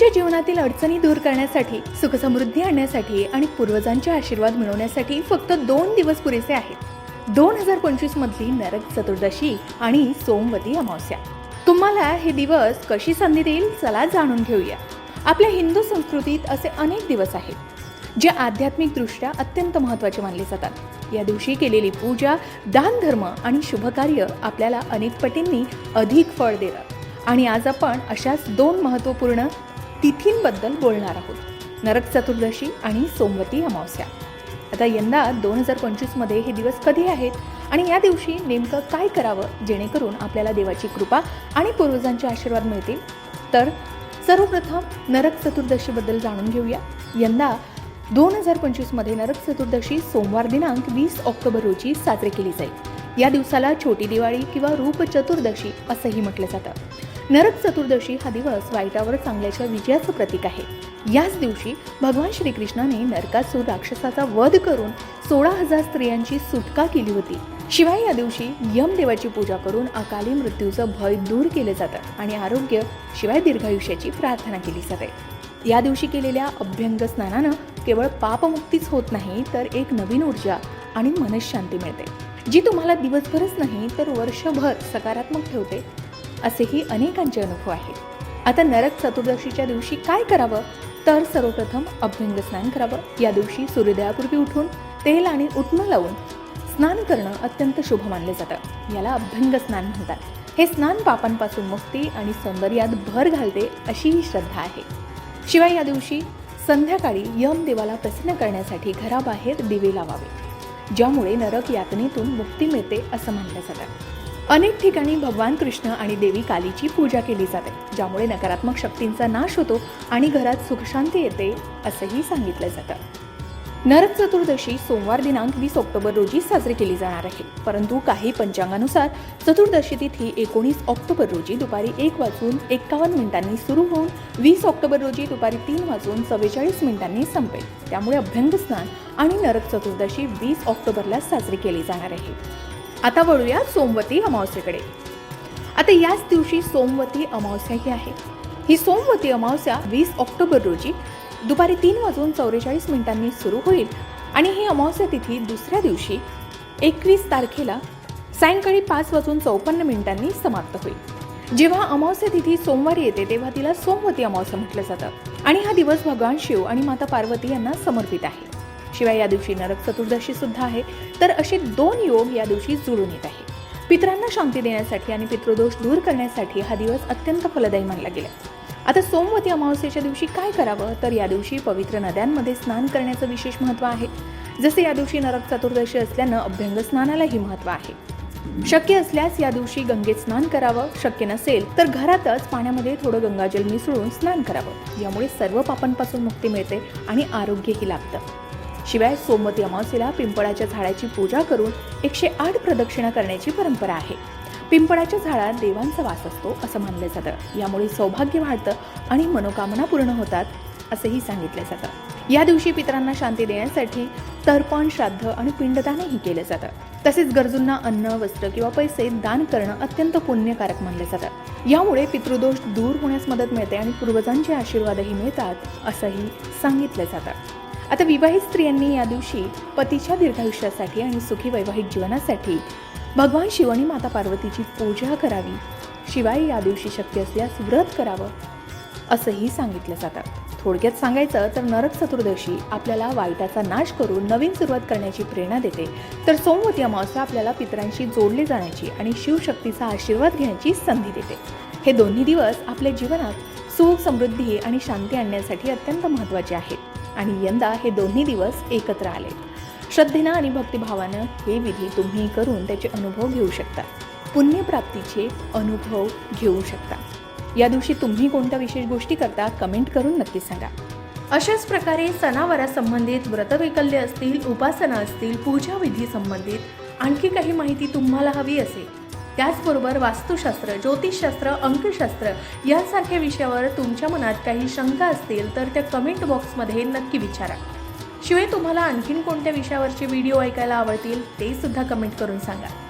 तुमच्या जीवनातील अडचणी दूर करण्यासाठी सुखसमृद्धी आणण्यासाठी आणि पूर्वजांचे आशीर्वाद मिळवण्यासाठी फक्त दोन दिवस पुरेसे आहेत. दोन हजार पंचवीस मधली नरक चतुर्दशी आणि सोमवती अमावस्या. तुम्हाला हे दिवस कशी संधी देईल चला जाणून घेऊया. आपल्या हिंदू संस्कृतीत असे अनेक दिवस आहेत जे आध्यात्मिकदृष्ट्या अत्यंत महत्त्वाचे मानले जातात. या दिवशी केलेली पूजा दानधर्म आणि शुभकार्य आपल्याला अनेक पटींनी अधिक फळ देतात. आणि आज आपण अशाच दोन महत्त्वपूर्ण तिथींबद्दल बोलणार आहोत. नरक चतुर्दशी आणि सोमवती अमावस्या. आता यंदा दोन हजार पंचवीसमध्ये हे दिवस कधी आहेत आणि या दिवशी नेमकं काय करावं जेणेकरून आपल्याला देवाची कृपा आणि पूर्वजांचे आशीर्वाद मिळतील? तर सर्वप्रथम नरक चतुर्दशीबद्दल जाणून घेऊया. यंदा दोन हजार पंचवीसमध्ये नरक चतुर्दशी सोमवार दिनांक वीस ऑक्टोबर रोजी साजरी केली जाईल. या दिवसाला छोटी दिवाळी किंवा रूप चतुर्दशी असंही म्हटलं जातं. नरक चतुर्दशी हा दिवस वाईटावर चांगल्याच्या विजयाचं प्रतीक आहे. याच दिवशी भगवान श्रीकृष्णाने नरकासूर राक्षसाचा वध करून सोळा हजार स्त्रियांची सुटका केली होती. शिवाय या दिवशी यमदेवाची पूजा करून अकाली मृत्यूचं भय दूर केलं जातं आणि आरोग्य शिवाय दीर्घायुष्याची प्रार्थना केली जाते. या दिवशी केलेल्या अभ्यंग स्नानानं केवळ पापमुक्तीच होत नाही तर एक नवीन ऊर्जा आणि मनशांती मिळते. जी तुम्हाला दिवसभरच नाही तर वर्षभर सकारात्मक ठेवते. असेही अनेकांचे अनुभव आहेत. आता नरक चतुर्दशीच्या दिवशी काय करावं? तर सर्वप्रथम अभ्यंग स्नान करावं. या दिवशी सूर्योदयापूर्वी उठून तेल आणि उटणं लावून स्नान करणं अत्यंत शुभ मानले जातं. याला अभ्यंग स्नान म्हणतात. हे स्नान पापांपासून मुक्ती आणि सौंदर्यात भर घालते अशी ही श्रद्धा आहे. शिवाय या दिवशी संध्याकाळी यमदेवाला प्रसन्न करण्यासाठी घराबाहेर दिवे लावावे. ज्यामुळे नरक यातनेतून मुक्ती मिळते असं मानलं जातं. अनेक ठिकाणी भगवान कृष्ण आणि देवी कालीची पूजा केली जाते ज्यामुळे नकारात्मक शक्तींचा नाश होतो आणि घरात सुखशांती येते असंही सांगितलं जातं. नरक चतुर्दशी सोमवार दिनांक वीस ऑक्टोबर रोजी साजरी केली जाणार आहे. परंतु काही पंचांगानुसार चतुर्दशी तिथी एकोणीस ऑक्टोबर रोजी दुपारी एक वाजून एक्कावन्न मिनिटांनी सुरू होऊन वीस ऑक्टोबर रोजी दुपारी तीन वाजून चव्वेचाळीस मिनिटांनी संपेल. त्यामुळे अभ्यंग स्नान आणि नरक चतुर्दशी वीस ऑक्टोबरला साजरी केली जाणार आहे. आता वळूया सोमवती अमावस्येकडे. आता याच दिवशी सोमवती अमावस्या ही आहे. ही सोमवती अमावस्या वीस ऑक्टोबर रोजी दुपारी तीन वाजून चौवेचाळीस मिनिटांनी सुरू होईल आणि ही अमावस्या तिथी दुसऱ्या दिवशी एकवीस तारखेला सायंकाळी पाच वाजून चौपन्न मिनिटांनी समाप्त होईल. जेव्हा अमावस्या तिथी सोमवारी येते तेव्हा तिला सोमवती अमावस्या म्हटलं जातं. आणि हा दिवस भगवान शिव आणि माता पार्वती यांना समर्पित आहे. शिवाय या दिवशी नरक चतुर्दशी सुद्धा आहे. तर असे दोन योग या दिवशी जुळून येत आहे पितरांना शांती देण्यासाठी आणि पितृदोष दूर करण्यासाठी हा दिवस अत्यंत फलदायी मानला गेला. आता सोमवती अमावस्येच्या दिवशी काय करावं? तर या दिवशी पवित्र नद्यांमध्ये स्नान करण्याचं विशेष महत्त्व आहे. जसे या दिवशी नरक चतुर्दशी असल्यानं अभ्यंग स्नानालाही महत्त्व आहे. शक्य असल्यास या दिवशी गंगेत स्नान करावं. शक्य नसेल तर घरातच पाण्यामध्ये थोडं गंगाजल मिसळून स्नान करावं. यामुळे सर्व पापांपासून मुक्ती मिळते आणि आरोग्यही लाभतं. शिवाय सोमवती अमावस्येला पिंपळाच्या झाडाची पूजा करून एकशे आठ प्रदक्षिणा करण्याची परंपरा आहे. पिंपळाच्या झाडात देवांचा वास असतो असं मानलं जातं. यामुळे सौभाग्य वाढतं आणि मनोकामना पूर्ण होतात असंही सांगितलं जातं. या दिवशी पितरांना शांती देण्यासाठी तर्पण श्राद्ध आणि पिंडदानही केलं जातं. तसेच गरजूंना अन्न वस्त्र किंवा पैसे दान करणं अत्यंत पुण्यकारक मानलं जातं. यामुळे पितृदोष दूर होण्यास मदत मिळते आणि पूर्वजांचे आशीर्वादही मिळतात असंही सांगितलं जातं. आता विवाहित स्त्रियांनी या दिवशी पतीच्या दीर्घायुष्यासाठी आणि सुखी वैवाहिक जीवनासाठी भगवान शिव आणि माता पार्वतीची पूजा करावी. शिवाय या दिवशी शक्य असल्यास व्रत करावं असंही सांगितलं जातं. थोडक्यात सांगायचं तर नरक चतुर्दशी आपल्याला वाईटाचा नाश करून नवीन सुरुवात करण्याची प्रेरणा देते. तर सोमवती अमावस्या आपल्याला पितरांशी जोडले जाण्याची आणि शिवशक्तीचा आशीर्वाद घेण्याची संधी देते. हे दोन्ही दिवस आपल्या जीवनात सुख समृद्धी आणि शांती आणण्यासाठी अत्यंत महत्त्वाचे आहेत. आणि यंदा हे दोन्ही दिवस एकत्र आले. श्रद्धेनं आणि भक्तिभावानं हे विधी तुम्ही करून त्याचे अनुभव घेऊ शकता. पुण्यप्राप्तीचे अनुभव घेऊ शकता. या दिवशी तुम्ही कोणत्या विशेष गोष्टी करता कमेंट करून नक्की सांगा. अशाच प्रकारे सणावारासंबंधित व्रतवैकल्य असतील उपासना असतील पूजाविधी संबंधित आणखी काही माहिती तुम्हाला हवी असेल त्याचबरोबर वास्तुशास्त्र ज्योतिषशास्त्र अंकशास्त्र यासारख्या विषयावर तुमच्या मनात काही शंका असतील तर त्या कमेंट बॉक्समध्ये नक्की विचारा. शिवाय तुम्हाला आणखीन कोणत्या विषयावरचे व्हिडिओ ऐकायला आवडतील ते सुद्धा कमेंट करून सांगा.